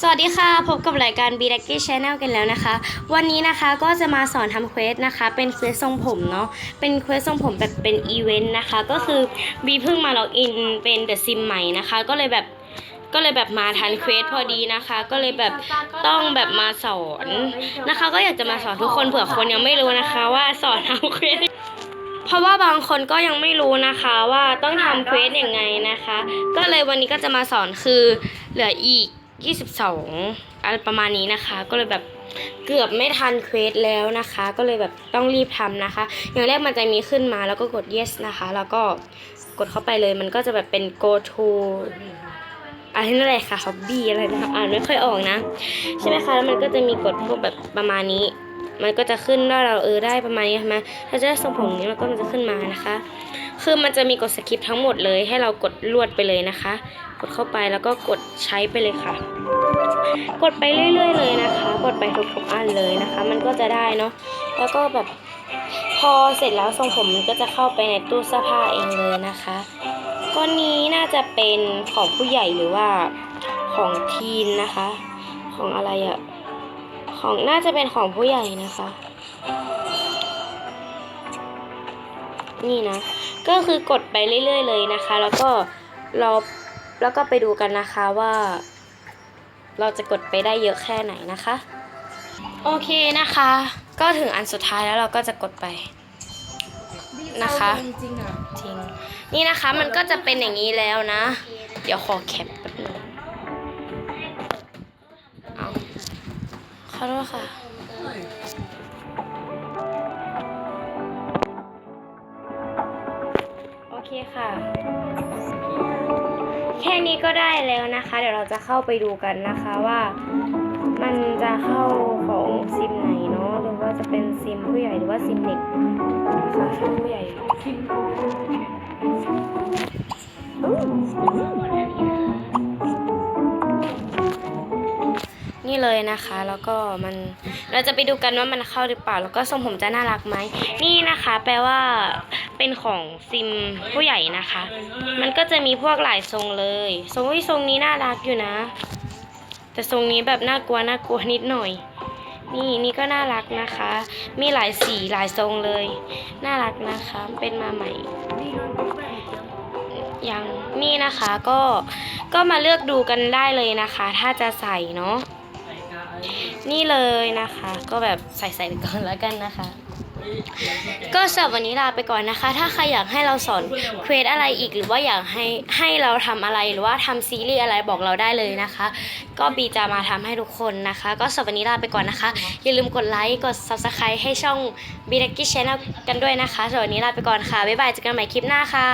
สวัสดีค่ะ พบกับรายการ b d a c k y Channel กันแล้วนะคะ วันนี้นะคะก็จะมาสอนทำเควสนะคะ เป็นเควสทรงผมเนาะเป็นเควสทรงผมแบบเป็นอีเวนต์นะคะ ก็คือบีเพิ่งมาล็อกอินเป็นเดอะซิมใหม่นะคะ ก็เลยแบบก็เลยแบบมาทันเควสพอดีนะคะ ก็เลยแบบต้องแบบมาสอนนะคะ ก็อยากจะมาสอนทุกคนเผื่อคนยังไม่รู้นะคะ ว่าสอนทำเควสเพราะว่าบางคนก็ยังไม่รู้นะคะว่าต้องทำเควสยังไงนะคะ ก็เลยวันนี้ก็จะมาสอนคือเหลืออีก 22อะไรประมาณนี้นะคะ ก็เลยแบบเกือบไม่ทันเควสแล้วนะคะ ก็เลยแบบต้องรีบทำนะคะ อย่างแรกมันจะมีขึ้นมาแล้วก็กด yes นะคะ แล้วก็กดเข้าไปเลยมันก็จะแบบเป็น go to อะไรนั่นแหละค่ะ hobby อะไรนะคะอ่านไม่ค่อยออกนะ ใช่ไหมคะ แล้วมันก็จะมีกดพวกแบบประมาณนี้ มันก็จะขึ้นว่าเราเออได้ประมาณนี้ใช่ไหมถ้าจะได้ทรงผมนี้มันก็มันจะขึ้นมานะคะ คือมันจะมีกดสคริปทั้งหมดเลย ให้เรากดลวดไปเลยนะคะ กดเข้าไปแล้วก็กดใช้ไปเลยค่ะ กดไปเรื่อย ๆ เลยนะคะ กดไปทุกๆอันเลยนะคะ มันก็จะได้เนาะแล้วก็แบบพอเสร็จแล้วทรงผมมันก็จะเข้าไปในตู้เสื้อผ้าเองเลยนะคะก้อนนี้น่าจะเป็นของผู้ใหญ่หรือว่าของทีนนะคะ ของอะไรอะของน่าจะเป็นของผู้ใหญ่นะคะ นี่นะ ก็คือกดไปเรื่อย ๆ เลยนะคะ แล้วก็รอแล้วก็ไปดูกันนะคะว่า เราจะกดไปได้เยอะแค่ไหนนะคะ โอเคนะคะ ก็ถึงอันสุดท้ายแล้วเราก็จะกดไปนะคะจริงๆอะทิ้งนี่นะคะมันก็จะเป็นอย่างนี้แล้วนะ เดี๋ยวขอแคปแป๊บนึงเอาขอโทษค่ะ เคค่ะ แค่นี้ก็ได้แล้วนะคะ เดี๋ยวเราจะเข้าไปดูกันนะคะว่า มันจะเข้าของซิมไหนเนาะหรือว่าจะเป็นซิมผู้ใหญ่หรือว่าซิมเด็กนะคะซิมผู้ใหญ่นี่เลยนะคะ แล้วก็มันเราจะไปดูกันว่ามันเข้าหรือเปล่า แล้วก็ทรงผมจะน่ารักไหม นี่นะคะ แปลว่า เป็นของซิมผู้ใหญ่นะคะ มันก็จะมีพวกหลายทรงเลย ทรงวิทรงนี้น่ารักอยู่นะ แต่ทรงนี้แบบน่ากลัวน่ากลัวนิดหน่อย นี่นี่ก็น่ารักนะคะ มีหลายสีหลายทรงเลย น่ารักนะคะ เป็นมาใหม่ ยังนี่นะคะก็ก็มาเลือกดูกันได้เลยนะคะ ถ้าจะใส่เนาะนี่เลยนะคะ ก็แบบใส่ใส่ไปก่อนแล้วกันนะคะ ก็สำหรับวันนี้ลาไปก่อนนะคะ ถ้าใครอยากให้เราสอนเควสอะไรอีก หรือว่าอยากให้ให้เราทำอะไรหรือว่าทำซีรีส์อะไรบอกเราได้เลยนะคะ ก็บีจะมาทำให้ทุกคนนะคะ ก็สำหรับวันนี้ลาไปก่อนนะคะ อย่าลืมกดไลค์กด subscribe ให้ช่องบีดักกี้ชแนลกันด้วยนะคะสำหรับวันนี้ลาไปก่อนค่ะบ๊ายบายเจอกันใหม่คลิปหน้าค่ะ